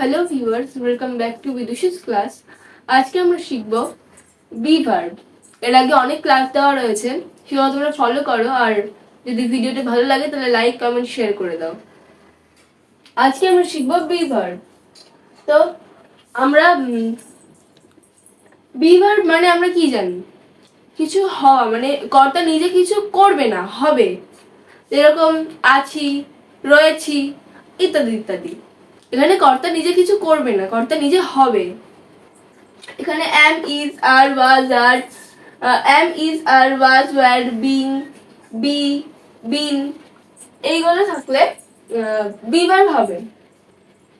Hello viewers welcome back to বিদুষিস class আজকে আমরা শিখব বি ভার্ব এর আগে অনেক ক্লাস দেওয়া রয়েছে, সেগুলো তোমরা ফলো করো, আর যদি ভিডিওটা ভালো লাগে তাহলে লাইক কমেন্ট শেয়ার করে দাও। আজকে আমরা শিখব বি ভার্ব তো আমরা বি ভার্ব মানে আমরা কি জানি? কিছু হওয়া মানে কর্তা নিজে কিছু করবে না, হবে। যেরকম আছি, রয়েছি, ইত্যাদি ইত্যাদি। এখানে কর্তা নিজে কিছু করবে না, কর্তা নিজে হবে। এখানে am is are was are am is are was were being be been এইগুলো থাকলে বিবার হবে।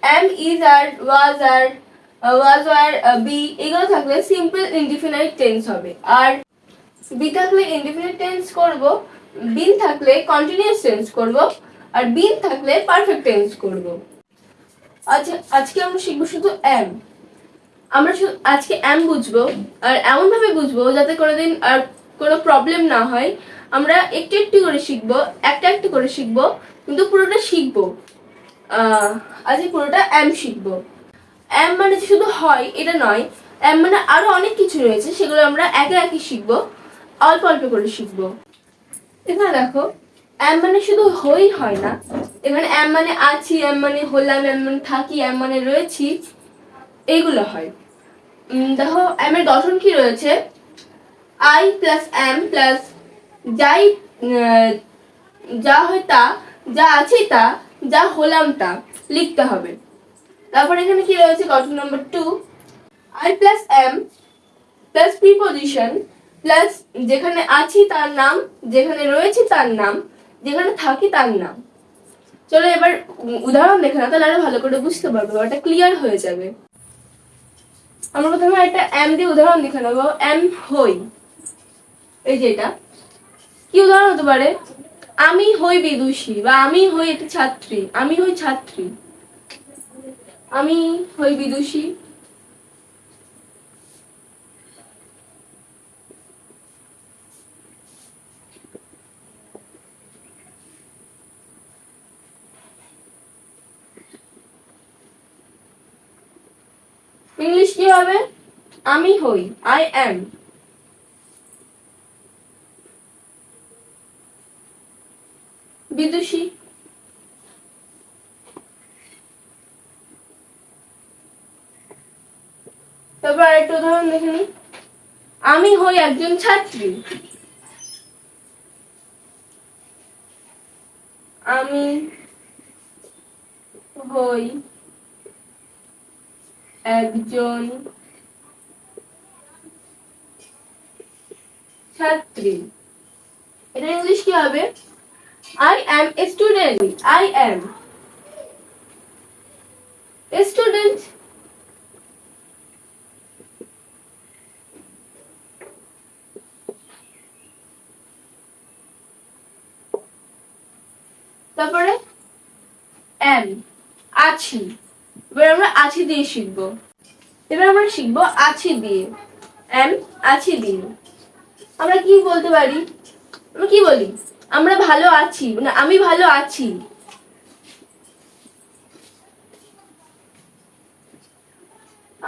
Am is are was are was were be এগুলো থাকলে সিম্পল ইনডিফিনাইট টেন্স হবে। আর বি থাকলে ইনডিফিনাইট টেন্স করব বিন থাকলে কন্টিনিউয়াস টেন্স করব, আর বিন থাকলে পারফেক্ট টেন্স করব। আচ্ছা আজকে আমরা শিখব শুধু এম আমরা শুধু আজকে এম বুঝব, আর এমন ভাবে বুঝব যাতে কোনোদিন আর কোনো প্রবলেম না হয়। আমরা একটু একটু করে শিখব, একটা একটা করে শিখব, কিন্তু পুরোটা শিখব। আজকে পুরোটা এম শিখব। এম মানে শুধু হয়, এটা নয়। এম মানে আরও অনেক কিছু রয়েছে, সেগুলো আমরা একে একে শিখব, অল্প অল্প করে শিখব। এখানে দেখো এম মানে শুধু হই হয় না এখানে এম মানে আছি, এম মানে হলাম, এম মানে থাকি, এম মানে রয়েছি, এইগুলো হয়। দেখো, এম এর গঠন কি রয়েছে? আই প্লাস এম প্লাস যাই যা হয় তা, যা আছি তা, যা হলাম তা, লিখতে হবে। তারপর এখানে কি রয়েছে? গঠন number two. I plus am plus preposition plus যেখানে আছি তার নাম, যেখানে রয়েছে তার নাম, যেখানে থাকি তার নাম। চলো এবার উদাহরণ দেখে না তাহলে আরও ভালো করে বুঝতে পারব, ওটা ক্লিয়ার হয়ে যাবে। আমরা প্রথমে একটা এম দিয়ে উদাহরণ দেখে নেব। এম হই, এই যে এটা। কি উদাহরণ হতে পারে? আমি হই বিদুষী, বা আমি হই একটি ছাত্রী, আমি হই ছাত্রী। আমি হই বিদুষী ইংলিশ কি হবে? আমি হই আই এম বিদুষী। তারপর আরেকটা উদাহরণ দেখে নিই। আমি হই একজন ছাত্রী। আমি হই একজন ছাত্রী এটা ইংলিশ কি হবে? I am a student I am a student তারপরে এম আছি। এবার আমরা আছি দিয়ে শিখব। এবার আমরা শিখব আছি দিয়ে এম আছি দিয়ে। আমরা কি বলতে পারি? আমরা কি বলি? আমরা ভালো আছি মানে আমি ভালো আছি।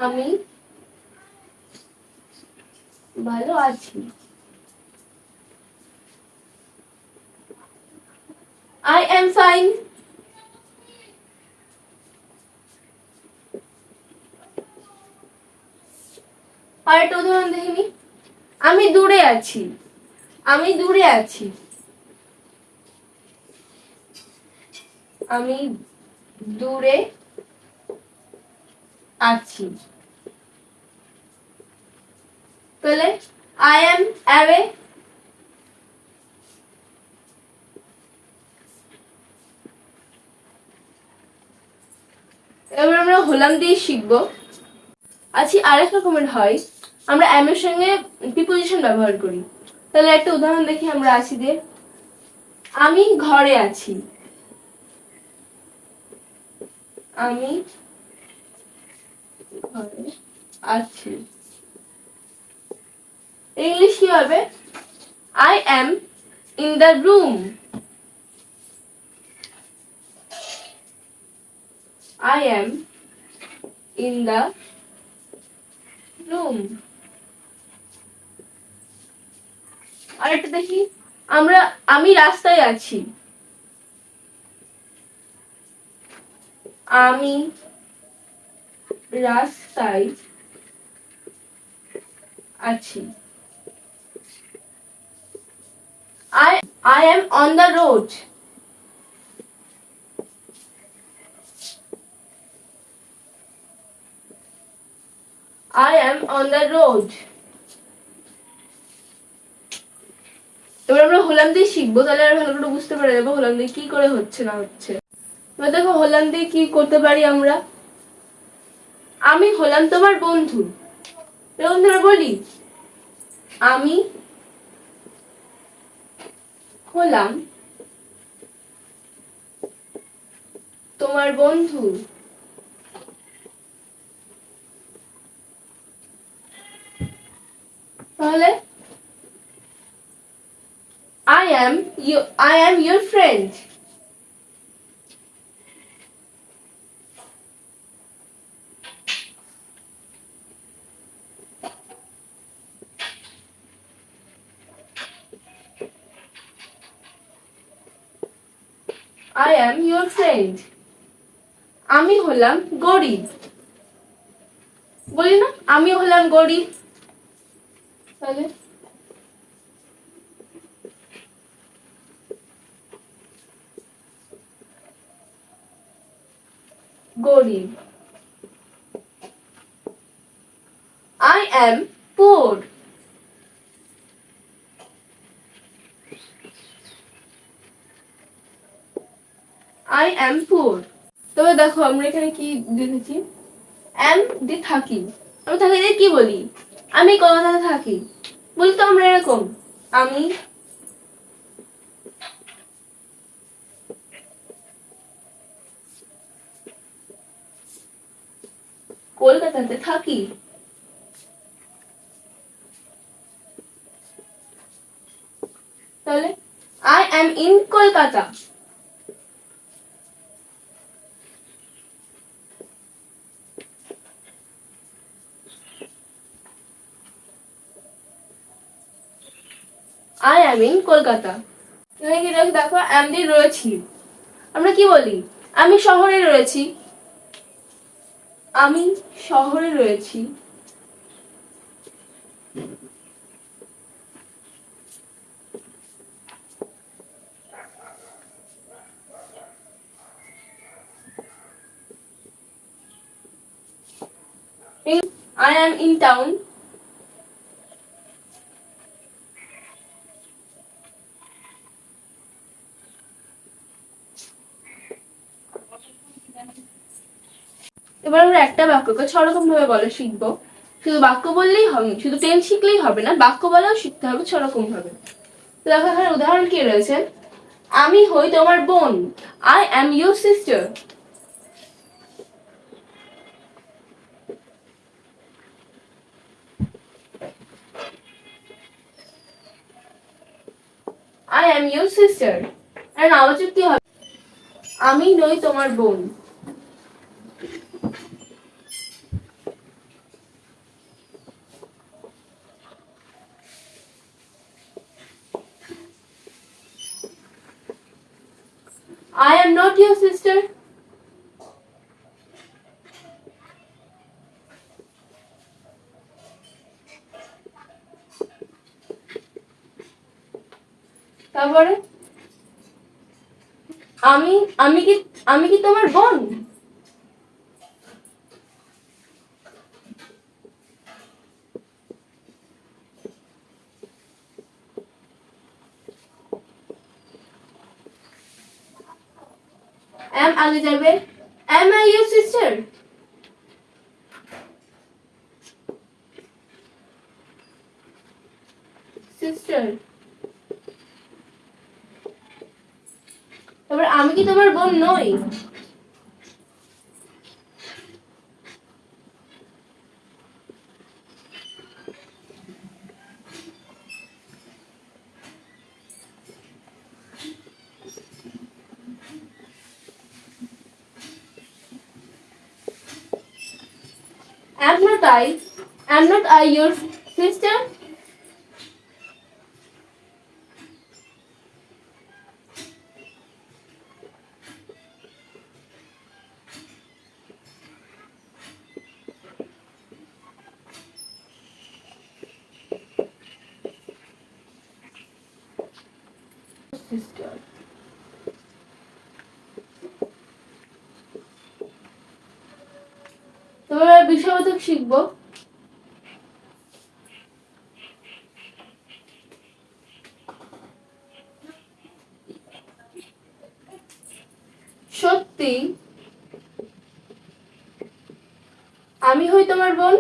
আমি ভালো আছি। আই এম ফাইন আর একটা উদাহরণ দেখে নি। আমি দূরে আছি। আমি দূরে আছি। আমি দূরে আছি। তাহলে আই এম অ্যাওয়ে এবার আমরা হলাম দিয়ে শিখব। আছি আরেক রকমের হয়। আমরা এম এর সঙ্গে প্রিপোজিশন ব্যবহার করি। তাহলে একটা উদাহরণ দেখি আমরা আছি দিয়ে আমি ঘরে আছি। আমি আছি। ইংলিশ কি হবে? I am in the room I am in the room আরেকটা দেখি আমরা, আমি রাস্তায় আছি আমি রাস্তায় আছি I I am on the road. I am on the road. এবার আমরা হোলাম শিখব, তাহলে আর ভালো করে বুঝতে পারা যাবে হোলাম কি করে হচ্ছে না হচ্ছে। এবার দেখো হোলাম কি করতে পারি আমরা? আমি হলাম তোমার বন্ধু। এরকম ধরে বলি, আমি হলাম তোমার বন্ধু। তাহলে I am you I am your friend I am your friend. আমি হলাম গরিব বলি না আমি হলাম গরিব তাহলে গরিব। I am poor. I am poor. তবে দেখো, আমরা এখানে কি দেখেছি? am দিয়ে থাকি। আমি থাকি দিয়ে কি বলি? আমি কলকাতাতে থাকি। বলি তো আমরা এরকম, আমি কলকাতাতে থাকি। তাহলে I am in Kolkata. I am in Kolkata. দেখো দিয়ে রয়েছি। আমরা কি বলি? আমি শহরে রয়েছি। আমি শহরে রয়েছি I am in town. এবার আমরা একটা বাক্যকে ছ রকম ভাবে বলা শিখব। শুধু বাক্য বললেই হবে, শুধু টেন শিখলেই হবে না, বাক্য বলাও শিখতে হবে ছ রকম ভাবে। তো দেখো এখানে উদাহরণ কি রয়েছে? আমি হই তোমার বোন I am your sister I am your sister আর নামচক কি হবে, আমি নই তোমার বোন I am sister. তারপরে আমি আমি কি আমি কি তোমার বোন am Elizabeth. am I your sister sister তারপর আমি কি তোমার বোন নই not I am not I your sister. Sister শিখব শিখব। সত্যি আমি হই তোমার বোন?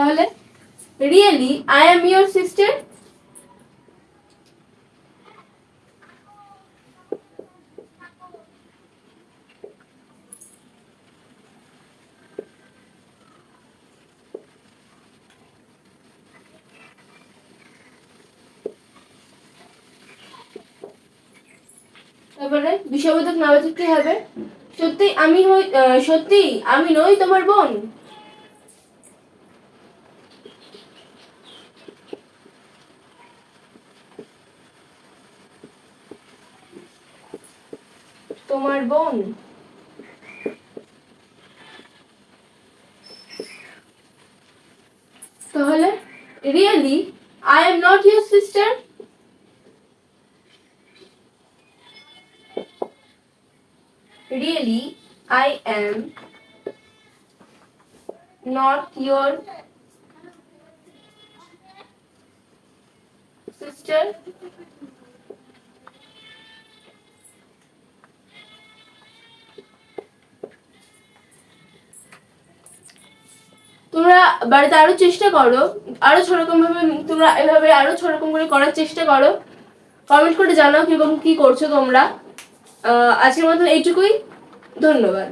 তাহলে really I am your sister তারপরে বিষয়বোধক নাবাচক কি হবে। সত্যি আমি সত্যি আমি নই তোমার বোন তোমার বোন তাহলে really I am not your sister. really I am not your sister তোমরা বাড়িতে আরও চেষ্টা করো আরও সেরকম ভাবে তোমরা এভাবে আরও সেরকম করে করার চেষ্টা করো। কমেন্ট করে জানাও কীরকম কি করছ তোমরা। আজকের মতন এইটুকুই। ধন্যবাদ।